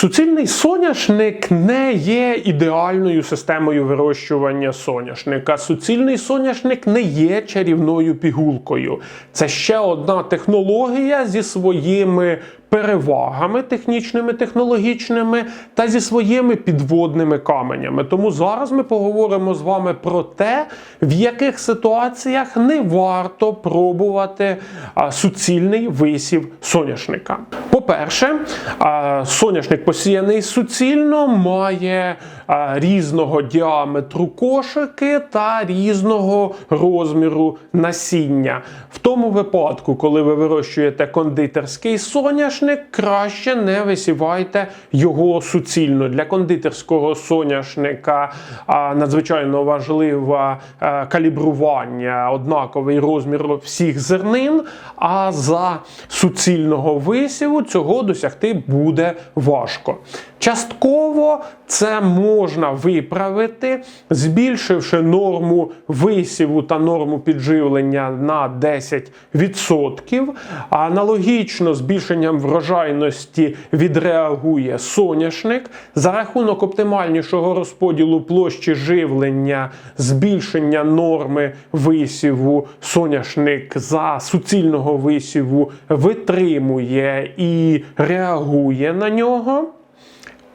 Суцільний соняшник не є ідеальною системою вирощування соняшника. Суцільний соняшник не є чарівною пігулкою. Це ще одна технологія зі своїми перевагами технічними, технологічними та зі своїми підводними каменями. Тому зараз ми поговоримо з вами про те, в яких ситуаціях не варто пробувати суцільний висів соняшника. По-перше, соняшник посіяний суцільно має різного діаметру кошики та різного розміру насіння. В тому випадку, коли ви вирощуєте кондитерський соняшник, краще не висівайте його суцільно. Для кондитерського соняшника надзвичайно важливе калібрування, однаковий розмір всіх зернин. А за суцільного висіву цього досягти буде важко. Частково це можна виправити, збільшивши норму висіву та норму підживлення на 10%. Аналогічно збільшенням врожайності відреагує соняшник за рахунок оптимальнішого розподілу площі живлення, збільшення норми висіву. Соняшник за суцільного висіву витримує і реагує на нього.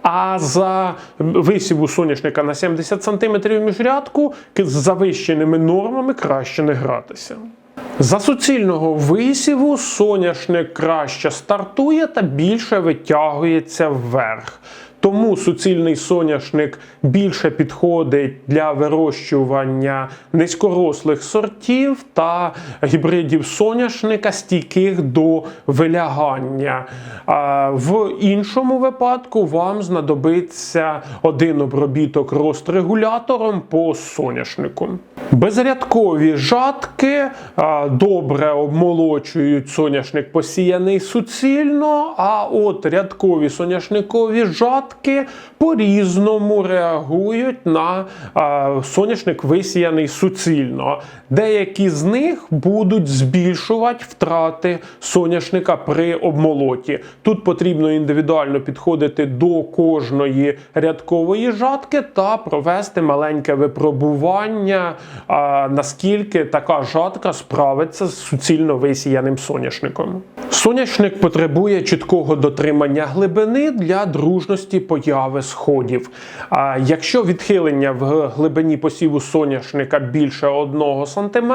А за висіву соняшника на 70 см міжрядку з завищеними нормами краще не гратися. За суцільного висіву соняшник краще стартує та більше витягується вверх. Тому суцільний соняшник більше підходить для вирощування низькорослих сортів та гібридів соняшника, стійких до вилягання. В іншому випадку вам знадобиться один обробіток розтрегулятором по соняшнику. Безрядкові жатки добре обмолочують соняшник посіяний суцільно, а от рядкові соняшникові жатки по-різному реагують на соняшник висіяний суцільно. Деякі з них будуть збільшувати втрати соняшника при обмолоті. Тут потрібно індивідуально підходити до кожної рядкової жатки та провести маленьке випробування наскільки така жатка справиться з суцільно висіяним соняшником. Соняшник потребує чіткого дотримання глибини для дружності появи сходів. А якщо відхилення в глибині посіву соняшника більше 1 см,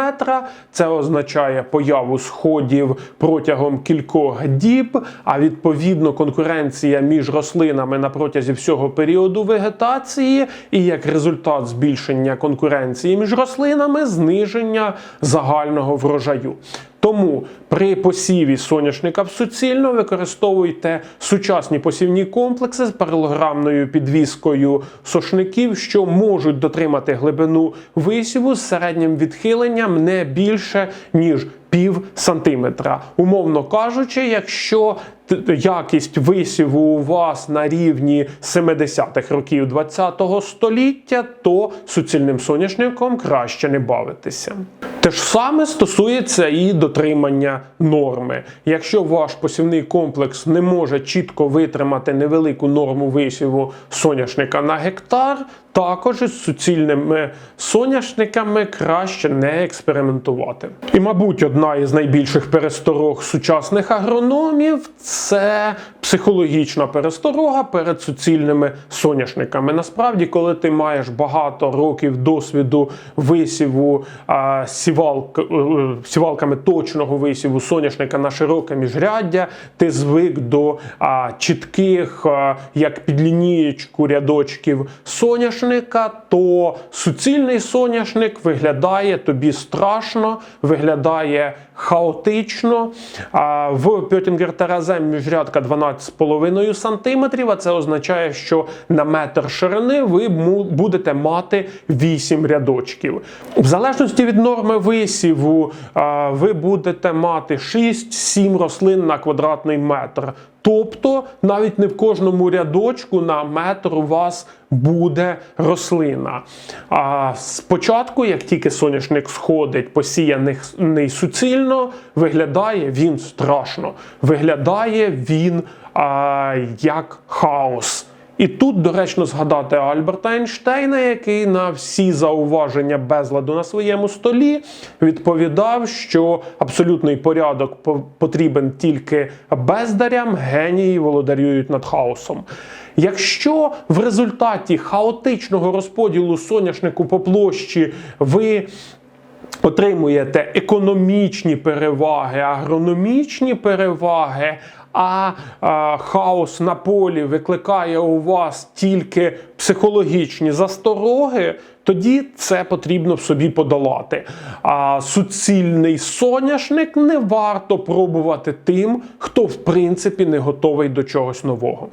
це означає появу сходів протягом кількох діб, а відповідно конкуренція між рослинами на протязі всього періоду вегетації, і як результат збільшення конкуренції між рослинами зниження загального врожаю. Тому при посіві соняшника в суцільно використовуйте сучасні посівні комплекси з паралограмною підвіскою сошників, що можуть дотримати глибину висіву з середнім відхиленням не більше ніж пів сантиметра. Умовно кажучи, якщо якість висіву у вас на рівні 70-х років ХХ століття, то суцільним соняшником краще не бавитися. Те ж саме стосується і дотримання норми. Якщо ваш посівний комплекс не може чітко витримати невелику норму висіву соняшника на гектар, також із суцільними соняшниками краще не експериментувати. І, мабуть, одна із найбільших пересторог сучасних агрономів це психологічна пересторога перед суцільними соняшниками. Насправді, коли ти маєш багато років досвіду висіву сівалк, е, сівалками точного висіву соняшника на широке міжряддя, ти звик до чітких, як під лінієчку рядочків соняшника, то суцільний соняшник виглядає тобі страшно, виглядає хаотично. А в Пьотінгер Теразем міжрядка 12,5 см, а це означає, що на метр ширини ви будете мати 8 рядочків. В залежності від норми висіву, ви будете мати 6-7 рослин на квадратний метр. Тобто навіть не в кожному рядочку на метр у вас буде рослина. А спочатку, як тільки соняшник сходить, посіяний суцільно, виглядає він страшно. Виглядає він а, як хаос. І тут доречно згадати Альберта Ейнштейна, який на всі зауваження безладу на своєму столі відповідав, що абсолютний порядок потрібен тільки бездарям, генії володарюють над хаосом. Якщо в результаті хаотичного розподілу соняшнику по площі ви отримуєте економічні переваги, агрономічні переваги, а хаос на полі викликає у вас тільки психологічні застороги, тоді це потрібно в собі подолати. А суцільний соняшник не варто пробувати тим, хто в принципі не готовий до чогось нового.